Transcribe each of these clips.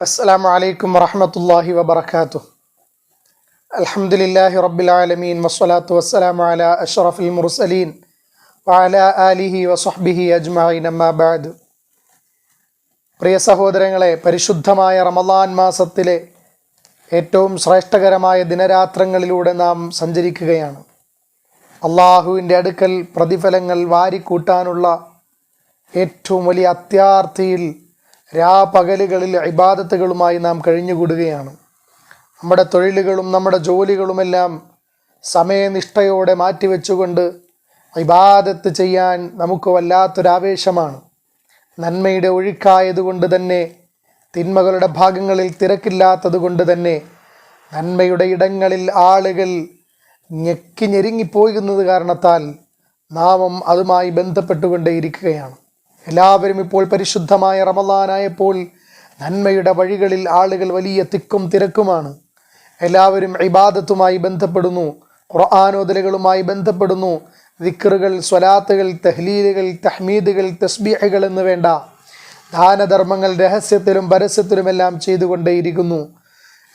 السلام عليكم ورحمة الله وبركاته الحمد لله رب العالمين والصلاة والسلام على أشرف المرسلين وعلى آله وصحبه أجمعين أما بعد പ്രിയ സഹോദരങ്ങളെ പരിശുദ്ധമായ റമദാൻ മാസത്തിലെ ഏറ്റവും ശ്രേഷ്ഠകരമായ ദിനരാത്രങ്ങളിലൂടെ നാം സഞ്ചരിക്കുകയാണ് അള്ളാഹുവിൻ്റെ അടുക്കൽ പ്രതിഫലങ്ങൾ വാരിക്കൂട്ടാനുള്ള ഏറ്റവും വലിയ അത്യാർത്ഥിയിൽ രാപകലുകളിൽ ഇബാദത്തുകളുമായി നാം കഴിഞ്ഞുകൂടുകയാണ്. നമ്മുടെ തൊഴിലുകളും നമ്മുടെ ജോലികളുമെല്ലാം സമയനിഷ്ഠയോടെ മാറ്റിവെച്ചുകൊണ്ട് ഇബാദത്ത് ചെയ്യാൻ നമുക്ക് വല്ലാത്തൊരാവേശമാണ്. നന്മയുടെ ഒഴുക്കായതുകൊണ്ട് തന്നെ തിന്മകളുടെ ഭാഗങ്ങളിൽ തിരക്കില്ലാത്തത് കൊണ്ട് തന്നെ നന്മയുടെ ഇടങ്ങളിൽ ആളുകൾ ഞെക്കി ഞെരുങ്ങിപ്പോകുന്നത് കാരണത്താൽ നാമം അതുമായി ബന്ധപ്പെട്ടുകൊണ്ടേയിരിക്കുകയാണ്. എല്ലാവരും ഇപ്പോൾ പരിശുദ്ധമായ റമലാനായപ്പോൾ നന്മയുടെ വഴികളിൽ ആളുകൾ വലിയ തിക്കും തിരക്കുമാണ്. എല്ലാവരും ഇബാദത്തുമായി ബന്ധപ്പെടുന്നു ഖുർആാനോദലുകളുമായി ബന്ധപ്പെടുന്നു. വിക്റുകൾ സ്വലാത്തുകൾ തഹ്ലീലുകൾ തഹ്മീദുകൾ തസ്ബീഹുകൾ എന്ന് വേണ്ട. ദാനധർമ്മങ്ങൾ രഹസ്യത്തിലും പരസ്യത്തിലുമെല്ലാം ചെയ്തുകൊണ്ടേയിരിക്കുന്നു.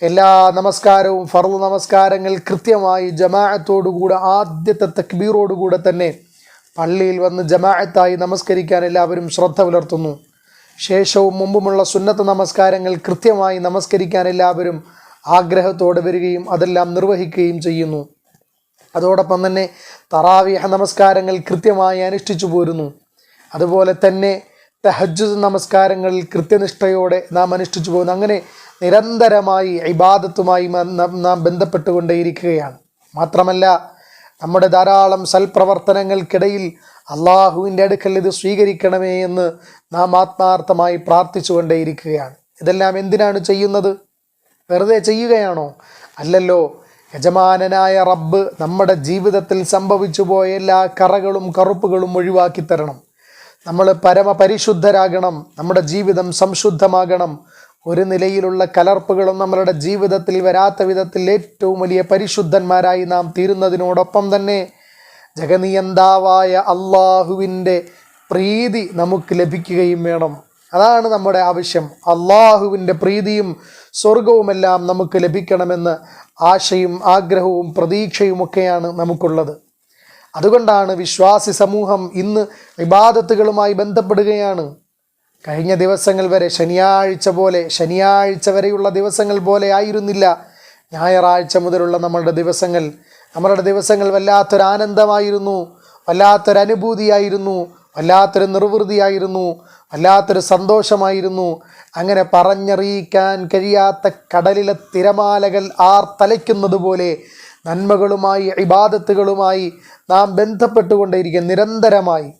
എല്ലാ നമസ്കാരവും ഫർദ് നമസ്കാരങ്ങൾ കൃത്യമായി ജമാഅത്തോടുകൂടെ ആദ്യത്തെ തക്ബീറോടുകൂടെ തന്നെ പള്ളിയിൽ വന്ന് ജമാഅത്തായി നമസ്കരിക്കാൻ എല്ലാവരും ശ്രദ്ധ പുലർത്തുന്നു. ശേഷവും മുമ്പുമുള്ള സുന്നത്ത് നമസ്കാരങ്ങൾ കൃത്യമായി നമസ്കരിക്കാൻ എല്ലാവരും ആഗ്രഹത്തോടെ വരികയും അതെല്ലാം നിർവഹിക്കുകയും ചെയ്യുന്നു. അതോടൊപ്പം തന്നെ തറാവിഹ നമസ്കാരങ്ങൾ കൃത്യമായി അനുഷ്ഠിച്ചു പോരുന്നു. അതുപോലെ തന്നെ തഹജ്ജുദ് നമസ്കാരങ്ങളിൽ കൃത്യനിഷ്ഠയോടെ നാം അനുഷ്ഠിച്ചു പോകുന്നു. അങ്ങനെ നിരന്തരമായി ഇബാദത്തുമായി നാം നാം ബന്ധപ്പെട്ടുകൊണ്ടേയിരിക്കുകയാണ്. മാത്രമല്ല നമ്മുടെ ധാരാളം സൽപ്രവർത്തനങ്ങൾക്കിടയിൽ അള്ളാഹുവിന്റെ അടുക്കൽ ഇത് സ്വീകരിക്കണമേ എന്ന് നാം ആത്മാർത്ഥമായി പ്രാർത്ഥിച്ചുകൊണ്ടേയിരിക്കുകയാണ്. ഇതെല്ലാം എന്തിനാണ് ചെയ്യുന്നത്? വെറുതെ ചെയ്യുകയാണോ? അല്ലല്ലോ യജമാനനായ റബ്ബ് നമ്മുടെ ജീവിതത്തിൽ സംഭവിച്ചു പോയ എല്ലാ കറകളും കറുപ്പുകളും ഒഴിവാക്കി തരണം. നമ്മൾ പരമപരിശുദ്ധരാകണം നമ്മുടെ ജീവിതം സംശുദ്ധമാകണം ഒരു നിലയിലുള്ള കലർപ്പുകളും നമ്മളുടെ ജീവിതത്തിൽ വരാത്ത വിധത്തിൽ ഏറ്റവും വലിയ പരിശുദ്ധന്മാരായി നാം തീരുന്നതിനോടൊപ്പം തന്നെ ജഗനിയന്താവായ അള്ളാഹുവിന്റെ പ്രീതി നമുക്ക് ലഭിക്കുകയും വേണം. അതാണ് നമ്മുടെ ആവശ്യം. അള്ളാഹുവിന്റെ പ്രീതിയും സ്വർഗവുമെല്ലാം നമുക്ക് ലഭിക്കണമെന്ന് ആശയും ആഗ്രഹവും പ്രതീക്ഷയുമൊക്കെയാണ് നമുക്കുള്ളത്. അതുകൊണ്ടാണ് വിശ്വാസി സമൂഹം ഇന്ന് വിവാദത്തുകളുമായി ബന്ധപ്പെടുകയാണ്. കഴിഞ്ഞ ദിവസങ്ങൾ വരെ ശനിയാഴ്ച പോലെ ശനിയാഴ്ച വരെയുള്ള ദിവസങ്ങൾ പോലെ ആയിരുന്നില്ല. ഞായറാഴ്ച മുതലുള്ള നമ്മളുടെ ദിവസങ്ങൾ. നമ്മളുടെ ദിവസങ്ങൾ വല്ലാത്തൊരാനന്ദമായിരുന്നു. വല്ലാത്തൊരനുഭൂതിയായിരുന്നു. വല്ലാത്തൊരു നിർവൃതിയായിരുന്നു. വല്ലാത്തൊരു സന്തോഷമായിരുന്നു. അങ്ങനെ പറഞ്ഞറിയിക്കാൻ കഴിയാത്ത കടലിലെ തിരമാലകൾ ആർ തലയ്ക്കുന്നത് പോലെ നന്മകളുമായി ഇബാദത്തുകളുമായി നാം ബന്ധപ്പെട്ടുകൊണ്ടേയിരിക്കുക നിരന്തരമായി.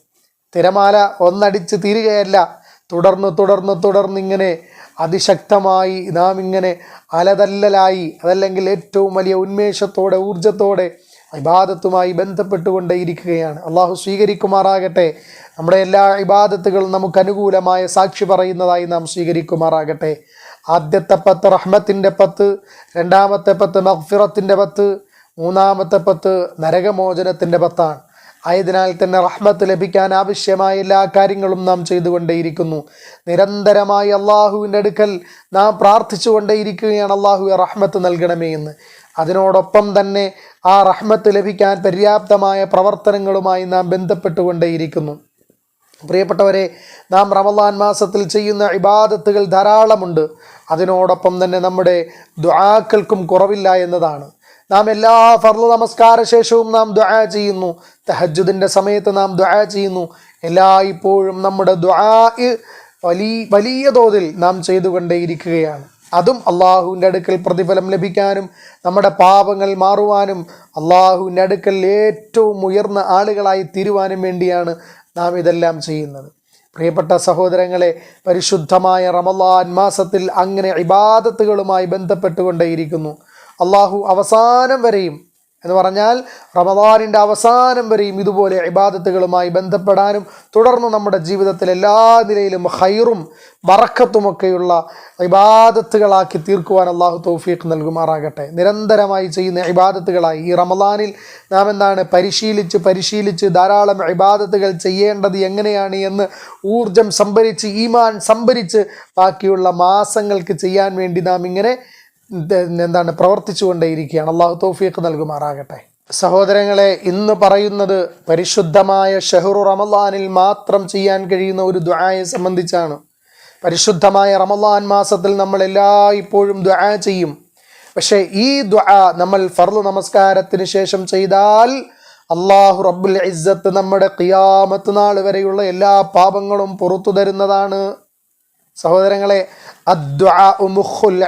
തിരമാല ഒന്നടിച്ച് തീരുകയല്ല. തുടർന്ന് തുടർന്ന് തുടർന്ന് ഇങ്ങനെ അതിശക്തമായി നാം ഇങ്ങനെ അലതല്ലലായി. അതല്ലെങ്കിൽ ഏറ്റവും വലിയ ഉന്മേഷത്തോടെ ഊർജത്തോടെ ഇബാദത്തുമായി ബന്ധപ്പെട്ടുകൊണ്ടേയിരിക്കുകയാണ് അള്ളാഹു സ്വീകരിക്കുമാറാകട്ടെ. നമ്മുടെ എല്ലാ ഇബാദത്തുകളും നമുക്ക് അനുകൂലമായ സാക്ഷി പറയുന്നതായി നാം സ്വീകരിക്കുമാറാകട്ടെ. ആദ്യത്തെ പത്ത് റഹ്മത്തിന്റെ പത്ത് രണ്ടാമത്തെ പത്ത് മഹ്ഫിറത്തിന്റെ പത്ത് മൂന്നാമത്തെ പത്ത് നരകമോചനത്തിന്റെ പത്താണ്. ആയതിനാൽ തന്നെ റഹ്മത്ത് ലഭിക്കാൻ ആവശ്യമായ എല്ലാ കാര്യങ്ങളും നാം ചെയ്തുകൊണ്ടേയിരിക്കുന്നു. നിരന്തരമായി അള്ളാഹുവിന്റെ അടുക്കൽ നാം പ്രാർത്ഥിച്ചുകൊണ്ടേയിരിക്കുകയാണ് അള്ളാഹു റഹ്മത്ത് നൽകണമേ എന്ന്. അതിനോടൊപ്പം തന്നെ ആ റഹ്മത്ത് ലഭിക്കാൻ പര്യാപ്തമായ പ്രവർത്തനങ്ങളുമായി നാം ബന്ധപ്പെട്ടുകൊണ്ടേയിരിക്കുന്നു. പ്രിയപ്പെട്ടവരെ നാം റമദാൻ മാസത്തിൽ ചെയ്യുന്ന ഇബാദത്തുകൾ ധാരാളമുണ്ട്. അതിനോടൊപ്പം തന്നെ നമ്മുടെ ദ്വാക്കൾക്കും കുറവില്ല എന്നതാണ്. നാം എല്ലാ ഫർദ് നമസ്കാര ശേഷവും നാം ദ്വാ ചെയ്യുന്നു. തഹജുദിന്റെ സമയത്ത് നാം ദ്വാ ചെയ്യുന്നു. എല്ലാ ഇപ്പോഴും നമ്മുടെ ദ്വാ വലിയ വലിയ തോതിൽ നാം ചെയ്തുകൊണ്ടേയിരിക്കുകയാണ്. അതും അള്ളാഹുവിന്റെ അടുക്കൽ പ്രതിഫലം ലഭിക്കാനും നമ്മുടെ പാപങ്ങൾ മാറുവാനും അള്ളാഹുവിന്റെ അടുക്കൽ ഏറ്റവും ഉയർന്ന ആളുകളായി തീരുവാനും വേണ്ടിയാണ് നാം ഇതെല്ലാം ചെയ്യുന്നത്. പ്രിയപ്പെട്ട സഹോദരങ്ങളെ പരിശുദ്ധമായ റമലാൻ മാസത്തിൽ അങ്ങനെ ഇബാദത്തുകളുമായി ബന്ധപ്പെട്ടുകൊണ്ടേയിരിക്കുന്നു. അള്ളാഹു അവസാനം വരെയും എന്ന് പറഞ്ഞാൽ റമദാനിന്റെ അവസാനം വരെയും ഇതുപോലെ ഇബാദത്തുകളുമായി ബന്ധപ്പെടാനും തുടർന്ന് നമ്മുടെ ജീവിതത്തിൽ എല്ലാ നിലയിലും ഹൈറും ബറക്കത്തുമൊക്കെയുള്ള ഇബാദത്തുകളാക്കി തീർക്കുവാൻ അള്ളാഹു തൗഫീഖ് നൽകുമാറാകട്ടെ. നിരന്തരമായി ചെയ്യുന്ന ഇബാദത്തുകളായി. ഈ റമദാനിൽ നാം എന്താണ് പരിശീലിച്ച് പരിശീലിച്ച് ധാരാളം ഇബാദത്തുകൾ ചെയ്യേണ്ടത് എങ്ങനെയാണ് എന്ന് ഊർജം സംഭരിച്ച് ഈമാൻ സംഭരിച്ച് ബാക്കിയുള്ള മാസങ്ങൾക്ക് ചെയ്യാൻ വേണ്ടി നാം ഇങ്ങനെ എന്താണ് പ്രവർത്തിച്ചു കൊണ്ടേയിരിക്കുകയാണ് അള്ളാഹു തൗഫീഖ് നൽകുമാറാകട്ടെ. സഹോദരങ്ങളെ ഇന്ന് പറയുന്നത് പരിശുദ്ധമായ ഷെഹറു റമലാനിൽ മാത്രം ചെയ്യാൻ കഴിയുന്ന ഒരു ദ്വായെ സംബന്ധിച്ചാണ്. പരിശുദ്ധമായ റമലാൻ മാസത്തിൽ നമ്മൾ എല്ലാ ഇപ്പോഴും ദ്വാ ചെയ്യും. പക്ഷേ ഈ ദ്വാ നമ്മൾ ഫർദ് നമസ്കാരത്തിന് ശേഷം ചെയ്താൽ അള്ളാഹു റബ്ബുൽ ഇസ്സത്ത് നമ്മുടെ ഖിയാമത്ത് നാൾ വരെയുള്ള എല്ലാ പാപങ്ങളും പുറത്തു തരുന്നതാണ്. സഹോദരങ്ങളെ അദ്വാ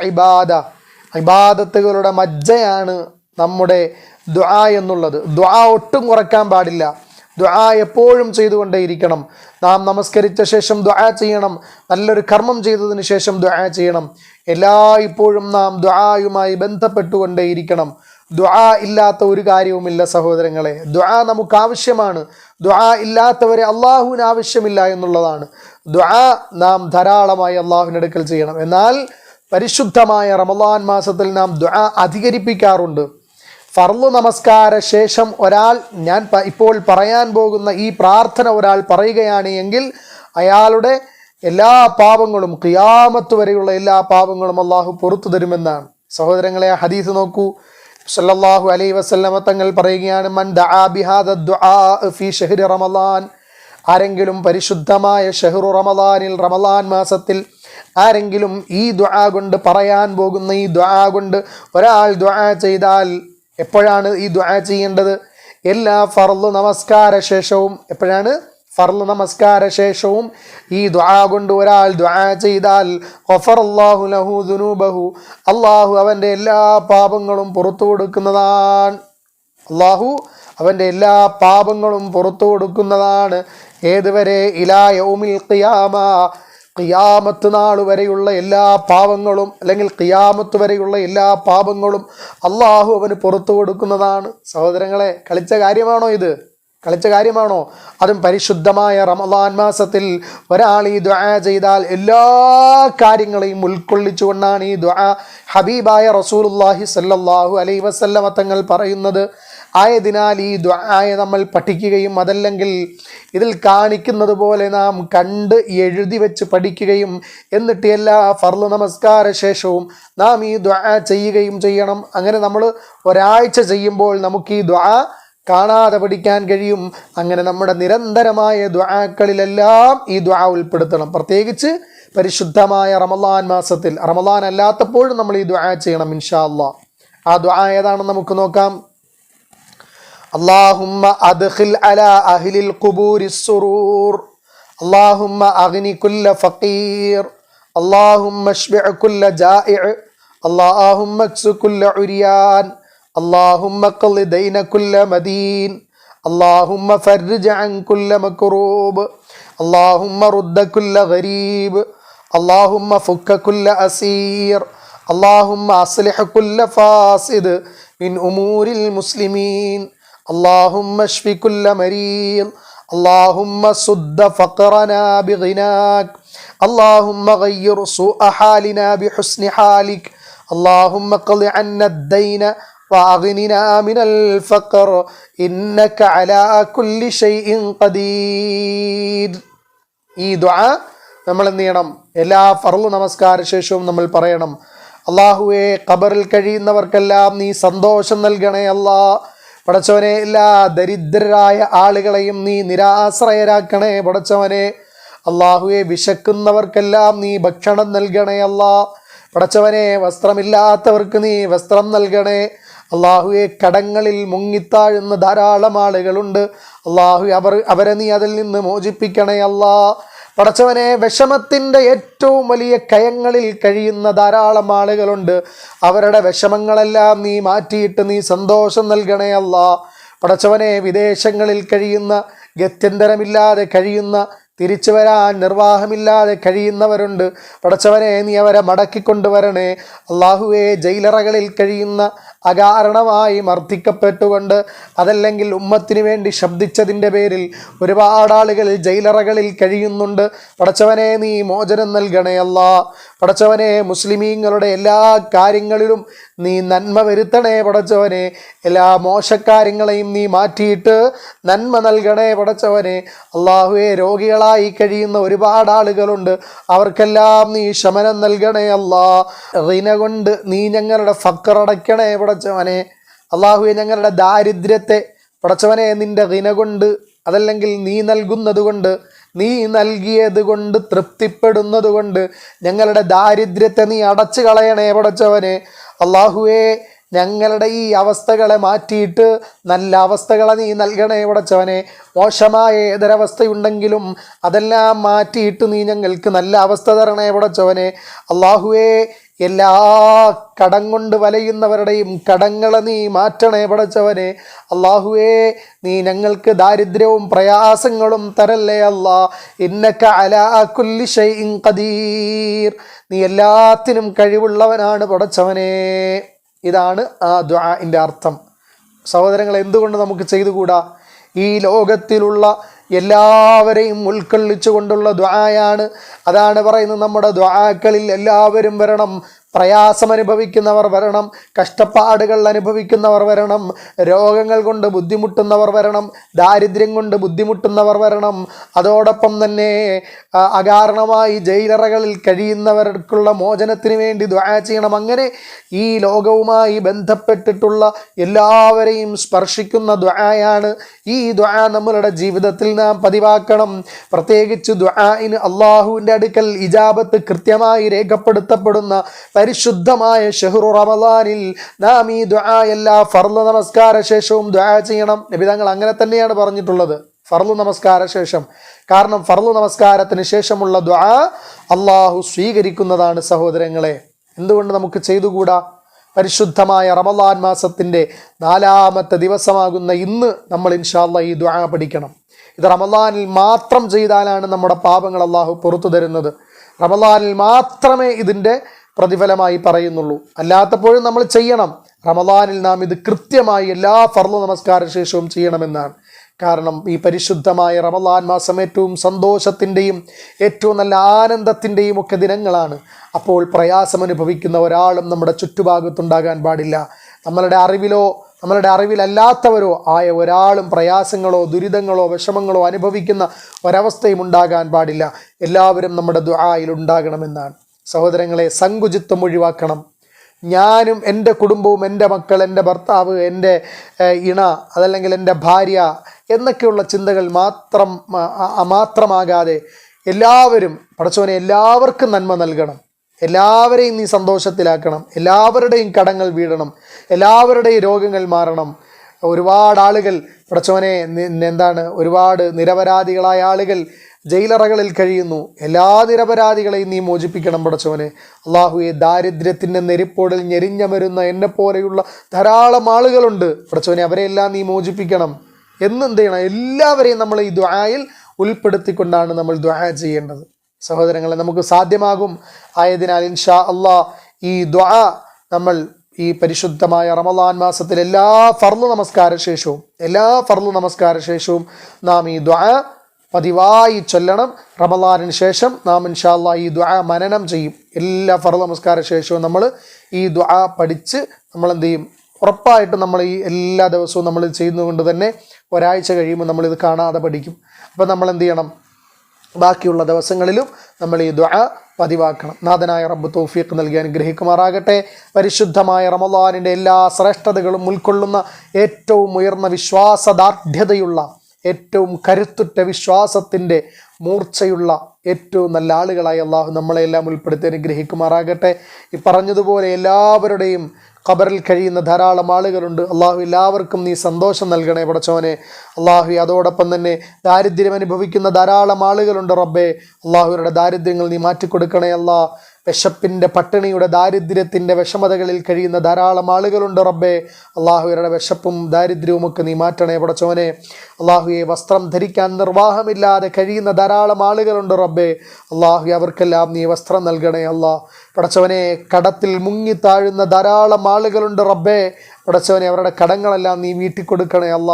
ഇബാദ. ഇബാദത്തുകളുടെ മജ്ജയാണ് നമ്മുടെ ദ്വാ എന്നുള്ളത്. ദ്വാ ഒട്ടും കുറയ്ക്കാൻ പാടില്ല. ദ്വാ എപ്പോഴും ചെയ്തുകൊണ്ടേയിരിക്കണം. നാം നമസ്കരിച്ച ശേഷം ദ്വാ ചെയ്യണം. നല്ലൊരു കർമ്മം ചെയ്തതിന് ശേഷം ദ്വാ ചെയ്യണം. എല്ലാ ഇപ്പോഴും നാം ദ്വായുമായി ബന്ധപ്പെട്ടുകൊണ്ടേയിരിക്കണം. ദ്വാ ഇല്ലാത്ത ഒരു കാര്യവുമില്ല സഹോദരങ്ങളെ. ദ്വാ നമുക്ക് ആവശ്യമാണ് ദ്വാ ഇല്ലാത്തവരെ അള്ളാഹുവിന് ആവശ്യമില്ല എന്നുള്ളതാണ്. ദ്വാ നാം ധാരാളമായി അള്ളാഹുവിനടുക്കൽ ചെയ്യണം. എന്നാൽ പരിശുദ്ധമായ റമദാൻ മാസത്തിൽ നാം ദുആ അധികരിപ്പിക്കാറുണ്ട്. ഫർളു നമസ്കാര ശേഷം ഒരാൾ ഞാൻ ഇപ്പോൾ പറയാൻ പോകുന്ന ഈ പ്രാർത്ഥന ഒരാൾ പറയുകയാണ് എങ്കിൽ അയാളുടെ എല്ലാ പാപങ്ങളും ഖിയാമത്ത് വരെയുള്ള എല്ലാ പാപങ്ങളും അള്ളാഹു പുറത്തു തരുമെന്നാണ്. സഹോദരങ്ങളെ ആ ഹദീസ് നോക്കൂ. സല്ലല്ലാഹു അലൈഹി വസല്ലമ തങ്ങൾ പറയുകയാണ് മൻ ഫീ റമളാൻ ആരെങ്കിലും പരിശുദ്ധമായ ഷെഹ്റു റമളാനിൽ റമളാൻ മാസത്തിൽ ആരെങ്കിലും ഈ ദുആ കൊണ്ട് പറയാൻ പോകുന്ന ഈ ദുആ കൊണ്ട് ഒരാൾ ദുആ ചെയ്താൽ എപ്പോഴാണ് ഈ ദുആ ചെയ്യേണ്ടത്? എല്ലാ ഫർൾ നമസ്കാര ശേഷവും എപ്പോഴാണ്? ഫർൾ നമസ്കാര ശേഷവും ഈ ദുആ കൊണ്ട് ഒരാൾ ദുആ ചെയ്താൽ ലഹു ദുനൂബഹു. അള്ളാഹു അവന്റെ എല്ലാ പാപങ്ങളും പുറത്തു കൊടുക്കുന്നതാണ്. അള്ളാഹു അവന്റെ എല്ലാ പാപങ്ങളും പുറത്തു കൊടുക്കുന്നതാണ്. ഏതുവരെ? ഇലാ യൗമിൽ ഖിയാമ. ഖിയാമത്ത് നാൾ വരെയുള്ള എല്ലാ പാപങ്ങളും അല്ലെങ്കിൽ ഖിയാമത്ത് വരെയുള്ള എല്ലാ പാപങ്ങളും അള്ളാഹു അവന് പുറത്തു കൊടുക്കുന്നതാണ്. സഹോദരങ്ങളെ കളിച്ച കാര്യമാണോ ഇത്? കളിച്ച കാര്യമാണോ? അതും പരിശുദ്ധമായ റമദാൻ മാസത്തിൽ ഒരാൾ ഈ ദുആ ചെയ്താൽ എല്ലാ കാര്യങ്ങളെയും ഉൾക്കൊള്ളിച്ചുകൊണ്ടാണ് ഈ ദുആ ഹബീബായ റസൂലുള്ളാഹി സല്ലല്ലാഹു അലൈഹി വസല്ലമ തങ്ങൾ പറയുന്നത്. ആയതിനാൽ ഈ ദ്വായ നമ്മൾ പഠിക്കുകയും അതല്ലെങ്കിൽ ഇതിൽ കാണിക്കുന്നത് പോലെ നാം കണ്ട് എഴുതി വെച്ച് പഠിക്കുകയും എന്നിട്ട് എല്ലാ ഫർൾ നമസ്കാര ശേഷവും നാം ഈ ദുആ ചെയ്യുകയും ചെയ്യണം. അങ്ങനെ നമ്മൾ ഒരാഴ്ച ചെയ്യുമ്പോൾ നമുക്ക് ഈ ദ്വാ കാണാതെ പഠിക്കാൻ കഴിയും. അങ്ങനെ നമ്മുടെ നിരന്തരമായ ദ്വാക്കളിലെല്ലാം ഈ ദ്വാ ഉൾപ്പെടുത്തണം. പ്രത്യേകിച്ച് പരിശുദ്ധമായ റമലാൻ മാസത്തിൽ. റമലാൻ അല്ലാത്തപ്പോഴും നമ്മൾ ഈ ദ്വാ ചെയ്യണം ഇൻഷാ ആ ദ്വാ ഏതാണെന്ന് നമുക്ക് നോക്കാം? അള്ളാഹുമ്മ അദ്ഖിൽ അലാ അഹ്ലിൽ ഖുബൂരി സുറൂർ. അള്ളാഹുമ്മ അഗ്നി കുല്ല ഫഖീർ. അള്ളാഹുമ്മ ഷ്ബിഅ കുല്ല ജാഇ. അള്ളാഹുമ്മ ക്സു കുല്ല ഉരിയാൻ. അള്ളാഹുമ്മ ഖളി ദൈന കുല്ല മദീൻ. അള്ളാഹുമ്മ ഫർജ് അൻ കുല്ല മക്റൂബ്. അള്ളാഹുമ്മ റുദ്ദ കുല്ല ഗരീബ്. അള്ളാഹുമ്മ ഫുക്ക കുല്ല അസീർ. അള്ളാഹുമ്മ അസ്ലിഹ കുല്ല ഫാസിദ്. മിൻ ഉമൂരിൽ മുസ്ലിമീൻ. اللهم اشف كل مريض اللهم سد فقرنا بغناك اللهم غير سوء حالنا بحسن حالك اللهم اقض عنا الدين واغننا من الفقر انك على كل شيء قدير ഈ ദുആ നമ്മൾ എന്ത് ചെയ്യണം എല്ലാ ഫർള് നമസ്കാര ശേഷവും നമ്മൾ പറയണം അള്ളാഹുവെ ഖബറിൽ കഴിയുന്നവർക്കെല്ലാം നീ സന്തോഷം നൽകണേ അല്ലാ പടച്ചവനെ എല്ലാ ദരിദ്രരായ ആളുകളെയും നീ നിരാശ്രയരാക്കണേ പടച്ചവനെ. അള്ളാഹുവെ വിശക്കുന്നവർക്കെല്ലാം നീ ഭക്ഷണം നൽകണേ അല്ലാ. പടച്ചവനെ വസ്ത്രമില്ലാത്തവർക്ക് നീ വസ്ത്രം നൽകണേ. അള്ളാഹുവെ കടങ്ങളിൽ മുങ്ങിത്താഴുന്ന ധാരാളം ആളുകളുണ്ട്. അള്ളാഹു അവർ അവരെ നീ അതിൽ നിന്ന് മോചിപ്പിക്കണേ അല്ലാ. പടച്ചവനെ വിഷമത്തിന്റെ ഏറ്റവും വലിയ കയങ്ങളിൽ കഴിയുന്ന ധാരാളം ആളുകളുണ്ട്. അവരുടെ വിഷമങ്ങളെല്ലാം നീ മാറ്റിയിട്ട് നീ സന്തോഷം നൽകണേ അല്ല. പടച്ചവനെ വിദേശങ്ങളിൽ കഴിയുന്ന ഗത്യന്തരമില്ലാതെ കഴിയുന്ന തിരിച്ചു വരാൻ നിർവാഹമില്ലാതെ കഴിയുന്നവരുണ്ട്. പടച്ചവനെ നീ അവരെ മടക്കിക്കൊണ്ടുവരണേ അള്ളാഹുവെ ജയിലറകളിൽ കഴിയുന്ന അകാരണമായി മർദ്ദിക്കപ്പെട്ടുകൊണ്ട് അതല്ലെങ്കിൽ ഉമ്മത്തിന് വേണ്ടി ശബ്ദിച്ചതിന്റെ പേരിൽ ഒരുപാട് ആളുകൾ ജയിലറകളിൽ കഴിയുന്നുണ്ട്. പടച്ചവനെ നീ മോചനം നൽകണേ അല്ല. പടച്ചവനെ മുസ്ലിമീങ്ങളുടെ എല്ലാ കാര്യങ്ങളിലും നീ നന്മ വരുത്തണേ പടച്ചവനെ. എല്ലാ മോശക്കാര്യങ്ങളെയും നീ മാറ്റിയിട്ട് നന്മ നൽകണേ പടച്ചവനെ. അള്ളാഹുവെ രോഗികളായി കഴിയുന്ന ഒരുപാട് ആളുകളുണ്ട്. അവർക്കെല്ലാം നീ ശമനം നൽകണേ അല്ലാ. റിന കൊണ്ട് നീ ഞങ്ങളുടെ ഫക്കറടയ്ക്കണേ പടച്ചവനെ അള്ളാഹുവെ ഞങ്ങളുടെ ദാരിദ്ര്യത്തെ പടച്ചവനെ നിന്റെ റിന കൊണ്ട് അതല്ലെങ്കിൽ നീ നൽകുന്നത് കൊണ്ട് നീ നൽകിയത് കൊണ്ട് തൃപ്തിപ്പെടുന്നത് കൊണ്ട് ഞങ്ങളുടെ ദാരിദ്ര്യത്തെ നീ അടച്ചു കളയണേ പടച്ചവനെ. അള്ളാഹുവേ ഞങ്ങളുടെ ഈ അവസ്ഥകളെ മാറ്റിയിട്ട് നല്ല അവസ്ഥകളെ നീ നൽകണേ ഉടച്ചവനെ. മോശമായ ഏതൊരവസ്ഥയുണ്ടെങ്കിലും അതെല്ലാം മാറ്റിയിട്ട് നീ ഞങ്ങൾക്ക് നല്ല അവസ്ഥ തരണേ ഉടച്ചവനെ. അള്ളാഹുവേ എല്ലാ കടം കൊണ്ട് വലയുന്നവരുടെയും കടങ്ങളെ നീ മാറ്റണേ പടച്ചവനെ അള്ളാഹുവേ നീ ഞങ്ങൾക്ക് ദാരിദ്ര്യവും പ്രയാസങ്ങളും തരല്ലേ അല്ലാ. ഇന്നക്ക അലാ കുല്ലി ഷൈഇൻ ഖദീർ. നീ എല്ലാത്തിനും കഴിവുള്ളവനാണ് പടച്ചവനെ ഇതാണ് ആ ദ്വാഇന്റെ അർത്ഥം. സഹോദരങ്ങൾ എന്തുകൊണ്ട് നമുക്ക് ചെയ്തുകൂടാ? ഈ ലോകത്തിലുള്ള എല്ലാവരെയും ഉൾക്കൊള്ളിച്ചു കൊണ്ടുള്ള ദ്വായാണ് അതാണ് പറയുന്നത് നമ്മുടെ ദ്വാക്കളിൽ എല്ലാവരും വരണം. പ്രയാസം അനുഭവിക്കുന്നവർ വരണം കഷ്ടപ്പാടുകൾ അനുഭവിക്കുന്നവർ വരണം രോഗങ്ങൾ കൊണ്ട് ബുദ്ധിമുട്ടുന്നവർ വരണം ദാരിദ്ര്യം കൊണ്ട് ബുദ്ധിമുട്ടുന്നവർ വരണം. അതോടൊപ്പം തന്നെ അകാരണമായി ജയിലറകളിൽ കഴിയുന്നവർക്കുള്ള മോചനത്തിന് വേണ്ടി ദ്വാ ചെയ്യണം. അങ്ങനെ ഈ ലോകവുമായി ബന്ധപ്പെട്ടിട്ടുള്ള എല്ലാവരെയും സ്പർശിക്കുന്ന ദ്വായാണ് ഈ ദ്വാ നമ്മളുടെ ജീവിതത്തിൽ നാം പതിവാക്കണം. പ്രത്യേകിച്ച് ദ്വാഇന് അള്ളാഹുവിന്റെ അടുക്കൽ ഇജാബത്ത് കൃത്യമായി രേഖപ്പെടുത്തപ്പെടുന്ന പരിശുദ്ധമായ ഷെഹ്റു റമദാനിൽ നാം ഈ ദുആ എല്ലാ ഫർൾ നമസ്കാര ശേഷവും ദുആ ചെയ്യണം. നബിതങ്ങൾ അങ്ങനെ തന്നെയാണ് പറഞ്ഞിട്ടുള്ളത്. ഫർൾ നമസ്കാര ശേഷം. കാരണം ഫർൾ നമസ്കാരത്തിന് ശേഷമുള്ള ദുആ അള്ളാഹു സ്വീകരിക്കുന്നതാണ് സഹോദരങ്ങളെ. എന്തുകൊണ്ട് നമുക്ക് ചെയ്തുകൂടാ? പരിശുദ്ധമായ റമദാൻ മാസത്തിന്റെ നാലാമത്തെ ദിവസമാകുന്ന ഇന്ന് നമ്മൾ ഇൻഷാല്ല ഈ ദുആ പഠിക്കണം. ഇത് റമദാനിൽ മാത്രം ചെയ്താലാണ് നമ്മുടെ പാപങ്ങൾ അള്ളാഹു പുറത്തു തരുന്നത്. റമദാനിൽ മാത്രമേ ഇതിന്റെ പ്രതിഫലമായി പറയുന്നുള്ളൂ. അല്ലാത്തപ്പോഴും നമ്മൾ ചെയ്യണം. റമദാനിൽ നാം ഇത് കൃത്യമായി എല്ലാ ഫർൾ നമസ്കാര ശേഷവും ചെയ്യണമെന്നാണ്. കാരണം ഈ പരിശുദ്ധമായ റമദാൻ മാസം ഏറ്റവും സന്തോഷത്തിന്റെയും ഏറ്റവും നല്ല ആനന്ദത്തിന്റെയും ഒക്കെ ദിനങ്ങളാണ്. അപ്പോൾ പ്രയാസം അനുഭവിക്കുന്ന ഒരാളും നമ്മുടെ ചുറ്റുഭാഗത്തുണ്ടാകാൻ പാടില്ല. നമ്മളുടെ അറിവിലോ നമ്മളുടെ അറിവിലല്ലാത്തവരോ ആയ ഒരാളും പ്രയാസങ്ങളോ ദുരിതങ്ങളോ വിഷമങ്ങളോ അനുഭവിക്കുന്ന ഒരവസ്ഥയും ഉണ്ടാകാൻ പാടില്ല. എല്ലാവരും നമ്മുടെ ദുആയിൽ ഉണ്ടാകണമെന്നാണ്. സഹോദരങ്ങളെ സങ്കുചിത്വം ഒഴിവാക്കണം. ഞാനും എന്റെ കുടുംബവും എന്റെ മക്കൾ എന്റെ ഭർത്താവ് എന്റെ ഇണ അതല്ലെങ്കിൽ എന്റെ ഭാര്യ എന്നൊക്കെയുള്ള ചിന്തകൾ മാത്രം മാത്രമാകാതെ എല്ലാവരും പടച്ചവനെ എല്ലാവർക്കും നന്മ നൽകണം. എല്ലാവരെയും നീ സന്തോഷത്തിലാക്കണം. എല്ലാവരുടെയും കടങ്ങൾ വീടണം. എല്ലാവരുടെയും രോഗങ്ങൾ മാറണം. ഒരുപാട് ആളുകൾ പടച്ചവനെ എന്താണ് ഒരുപാട് നിരപരാധികളായ ആളുകൾ ജയിലറകളിൽ കഴിയുന്നു. എല്ലാ നിരപരാധികളെയും നീ മോചിപ്പിക്കണം പടച്ചവനെ. അള്ളാഹുയെ ദാരിദ്ര്യത്തിന്റെ നെരിപ്പോടിൽ ഞെരിഞ്ഞമരുന്ന എന്നെ പോലെയുള്ള ധാരാളം ആളുകളുണ്ട്. പടച്ചവനെ അവരെയെല്ലാം നീ മോചിപ്പിക്കണം. എന്നെന്ത് ചെയ്യണം എല്ലാവരെയും നമ്മൾ ഈ ദ്വായിൽ ഉൾപ്പെടുത്തിക്കൊണ്ടാണ് നമ്മൾ ദ്വാ ചെയ്യേണ്ടത്. സഹോദരങ്ങളെ നമുക്ക് സാധ്യമാകും. ആയതിനാൽ ഇൻഷാ അള്ളാ ഈ ദ്വാ നമ്മൾ ഈ പരിശുദ്ധമായ റമദാൻ മാസത്തിൽ എല്ലാ ഫർൾ നമസ്കാര ശേഷവും എല്ലാ ഫർൾ നമസ്കാര ശേഷവും നാം ഈ ദ്വാ പതിവായി ചൊല്ലണം. റമദാനിന് ശേഷം നാം ഇൻഷാല്ല ഈ ദ്വാ മനനം ചെയ്യും. എല്ലാ ഫറു നമസ്കാര ശേഷവും നമ്മൾ ഈ ദ്വാ പഠിച്ച് നമ്മൾ എന്ത് ചെയ്യും? ഉറപ്പായിട്ടും നമ്മൾ ഈ എല്ലാ ദിവസവും നമ്മൾ ചെയ്യുന്നതുകൊണ്ട് തന്നെ ഒരാഴ്ച കഴിയുമ്പോൾ നമ്മളിത് കാണാതെ പഠിക്കും. അപ്പോൾ നമ്മൾ എന്ത് ചെയ്യണം? ബാക്കിയുള്ള ദിവസങ്ങളിലും നമ്മൾ ഈ ദുആ പതിവാക്കണം. നാഥനായ റബ്ബ് തൗഫീഖ് നൽകി അനുഗ്രഹിക്കുമാറാകട്ടെ. പരിശുദ്ധമായ റമദാനിന്റെ എല്ലാ ശ്രേഷ്ഠതകളും ഉൾക്കൊള്ളുന്ന ഏറ്റവും ഉയർന്ന വിശ്വാസദാർഢ്യതയുള്ള ഏറ്റവും കരുത്തുറ്റ വിശ്വാസത്തിന്റെ മൂർച്ചയുള്ള ഏറ്റവും നല്ല ആളുകളായി അള്ളാഹു നമ്മളെല്ലാം ഉൾപ്പെടുത്തി അനുഗ്രഹിക്കുമാറാകട്ടെ. ഈ പറഞ്ഞതുപോലെ എല്ലാവരുടെയും ഖബറിൽ കഴിയുന്ന ധാരാളം ആളുകളുണ്ട്. അള്ളാഹു എല്ലാവർക്കും നീ സന്തോഷം നൽകണേ പടച്ചോനെ. അള്ളാഹു അതോടൊപ്പം തന്നെ ദാരിദ്ര്യം അനുഭവിക്കുന്ന ധാരാളം ആളുകളുണ്ട് റബ്ബേ. അള്ളാഹുരുടെ ദാരിദ്ര്യങ്ങൾ നീ മാറ്റിക്കൊടുക്കണേ അല്ലാ. വിശപ്പിന്റെ പട്ടിണിയുടെ ദാരിദ്ര്യത്തിന്റെ വിഷമതകളിൽ കഴിയുന്ന ധാരാളം ആളുകളുണ്ട് റബ്ബേ. അള്ളാഹുയുടെ വിശപ്പും ദാരിദ്ര്യവും ഒക്കെ നീ മാറ്റണേ പടച്ചോനെ. അള്ളാഹുയെ വസ്ത്രം ധരിക്കാൻ നിർവാഹമില്ലാതെ കഴിയുന്ന ധാരാളം ആളുകളുണ്ട് റബ്ബേ. അള്ളാഹു അവർക്കെല്ലാം നീ വസ്ത്രം നൽകണേ അള്ളാഹ് പടച്ചവനെ കടത്തിൽ മുങ്ങി താഴുന്ന ധാരാളം ആളുകളുണ്ട് റബ്ബേ. പടച്ചവനെ അവരുടെ കടങ്ങളെല്ലാം നീ വീട്ടിൽ കൊടുക്കണേ അല്ല.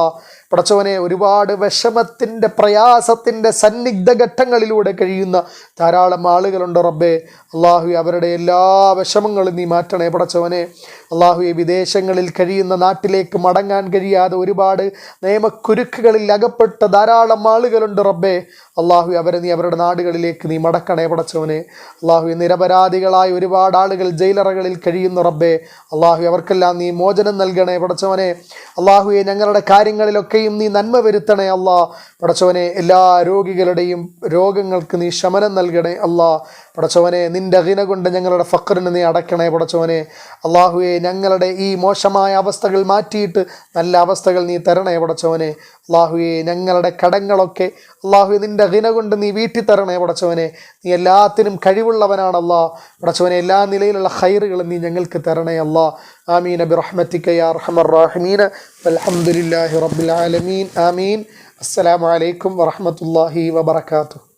പടച്ചവനെ ഒരുപാട് വിഷമത്തിന്റെ പ്രയാസത്തിന്റെ സന്നിഗ്ധ ഘട്ടങ്ങളിലൂടെ കഴിയുന്ന ധാരാളം ആളുകളുണ്ട് റബ്ബേ. അള്ളാഹു അവരുടെ എല്ലാ വിഷമങ്ങളും നീ മാറ്റണേ പടച്ചവനെ. അള്ളാഹുയെ വിദേശങ്ങളിൽ കഴിയുന്ന നാട്ടിലേക്ക് മടങ്ങാൻ കഴിയാതെ ഒരുപാട് നിയമക്കുരുക്കുകളിൽ അകപ്പെട്ട ധാരാളം ആളുകളുണ്ട് റബ്ബേ. അള്ളാഹു അവരെ നീ അവരുടെ നാടുകളിലേക്ക് നീ മടക്കണേ പടച്ചവനെ. അള്ളാഹു നിരപരാധികളായ ഒരുപാട് ആളുകൾ ജയിലറകളിൽ കഴിയുന്ന റബ്ബേ. അള്ളാഹു അവർക്കെല്ലാം നീ മോചനം നൽകണേ പടച്ചവനെ. അള്ളാഹുയെ ഞങ്ങളുടെ കാര്യങ്ങളിലൊക്കെയും നീ നന്മ വരുത്തണേ അള്ളാ. പടച്ചവനെ എല്ലാ രോഗികളുടെയും രോഗങ്ങൾക്ക് നീ ശമനം നൽകണേ അല്ലാ പടച്ചവനെ നിന്റെ അഹിന കൊണ്ട് ഞങ്ങളുടെ ഫക്കറിന് നീ അടയ്ക്കണേ പടച്ചവനെ. അള്ളാഹുയെ ഞങ്ങളുടെ ഈ മോശമായ അവസ്ഥകൾ മാറ്റിയിട്ട് നല്ല അവസ്ഥകൾ നീ തരണേ പടച്ചവനെ. അള്ളാഹുയെ ഞങ്ങളുടെ കടങ്ങളൊക്കെ അള്ളാഹു നിന്റെ അഹിന കൊണ്ട് നീ വീട്ടി തരണേ പടച്ചവനെ. നീ എല്ലാത്തിനും കഴിവുള്ളവനാണല്ലോ പടച്ചവനെ എല്ലാ നിലയിലുള്ള ഹൈറുകളും നീ ഞങ്ങൾക്ക് തരണേ അല്ലാ. ആമീൻ. അബി യാ അൽഹംദുലില്ലാഹി റബ്ബിൽ ആലമീൻ. ആമീൻ. അസ്സലാമു അലൈക്കും വറഹ്മത്തുള്ളാഹി വബറകാതുഹു.